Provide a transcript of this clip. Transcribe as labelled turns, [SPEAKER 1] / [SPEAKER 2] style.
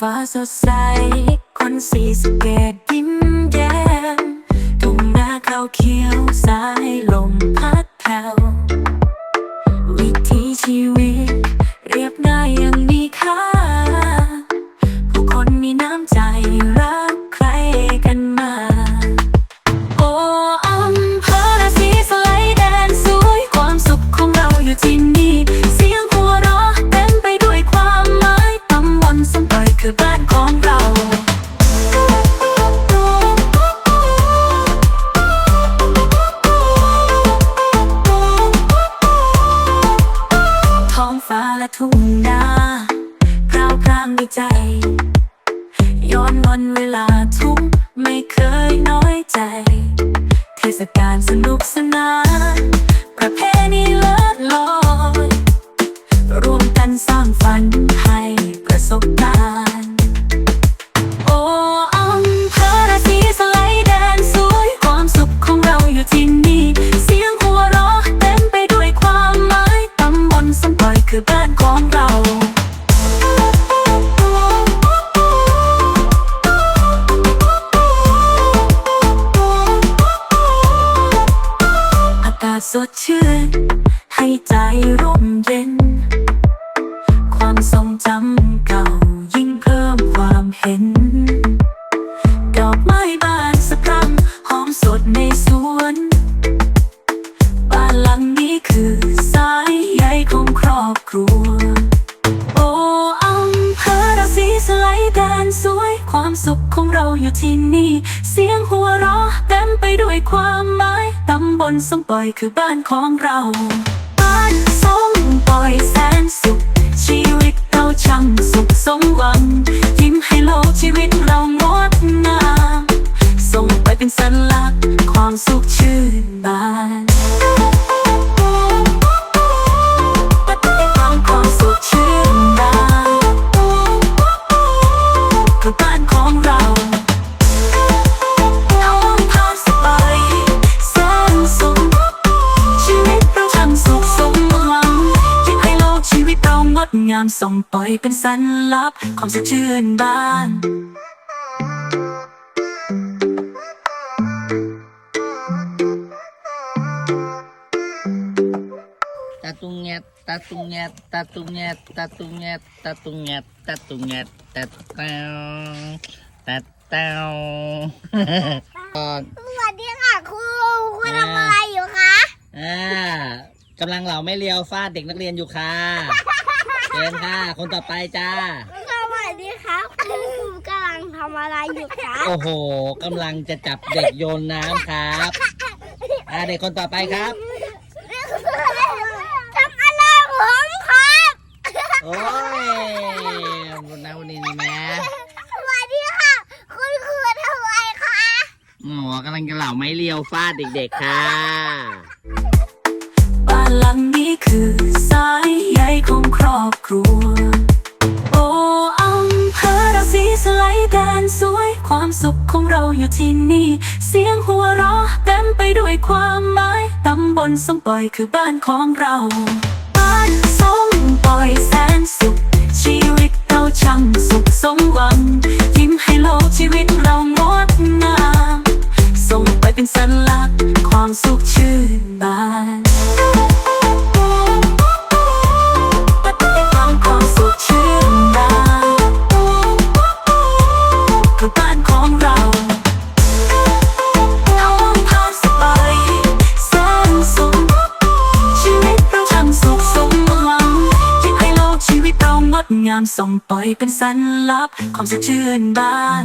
[SPEAKER 1] ฟ้าสดใส คนสีสเกตยิ้ม ทุ่งนาพราวพรางด้วยใจ ย้อนวันเวลาทุ่มไม่เคยน้อยใจ เทศกาลสนุกสนาน ประเพณีเลิศลอย รวมกันสร้างฝันให้ประสบการณ์ ให้ใจร่มเย็น ความทรงจำเก่ายิ่งเพิ่มความเห็น ดอกไม้บานสะพรั่งหอมสดในสวน บ้านหลังนี้คือสายใยของครอบครัว โอ้อำเภอราศีสไลด์แดนสวย ความสุขของเราอยู่ที่นี่ เสียงหัวเราะเต็มไป นสมปล่อยคือบ้านของเรา บ้านสมปล่อยแสนสุข ชีวิตเราช่างสุข ดงามส่งปล่อยเป็นสัญลักษณ์ความสดชื่นบาน
[SPEAKER 2] ตาตุงแงดตาตุงแงดตาตุงแงดตาตุงแงดตาตุงแงดตาตุงแงดตาเต้าตาเต้าก่อน
[SPEAKER 3] สวัสดีค่ะครูครูทำอะไรอยู่คะ
[SPEAKER 2] อ่ากำลังเหล่าไม่เลียวฟาดเด็กนักเรียนอยู่ค่ะ เชิญค่ะ คนต่อไปจ้า
[SPEAKER 3] สวัสดีครับครูกำลังทำอะไรอยู่คะ
[SPEAKER 2] โอ้โหกำลังจะจับเด็กโยนน้ำครับอ่าเด็กคนต่อไปครับ
[SPEAKER 3] ทำอะไรผมครับ
[SPEAKER 2] โอ้ยวันนั้นวันนี้นี่แม่
[SPEAKER 3] สวัสดีค่ะ คุณครูทำอะไรคะ
[SPEAKER 2] หมอกำลังจะเหล่าไม่เลียวฟาดเด็กๆค่ะ
[SPEAKER 1] บ้านหลังนี้ คือสายใยของครอบครัว โอ้อำเภอราศีสไลด์แดนสวย ความสุขของเราอยู่ที่นี่ เสียงหัวเราะเต็มไปด้วยความหมายตำบลสมปล่อยคือบ้านของเรา บ้านสมปล่อยแสนสุข ชีวิตเราช่างสุขสมหวัง ยิ้มให้โลกชีวิตเรางดงามส่งไปเป็นสัญลักษณ์ความสุขชื่นบาน ดงามส่งปล่อยเป็นสัญลักษณ์ความสดชื่นบาน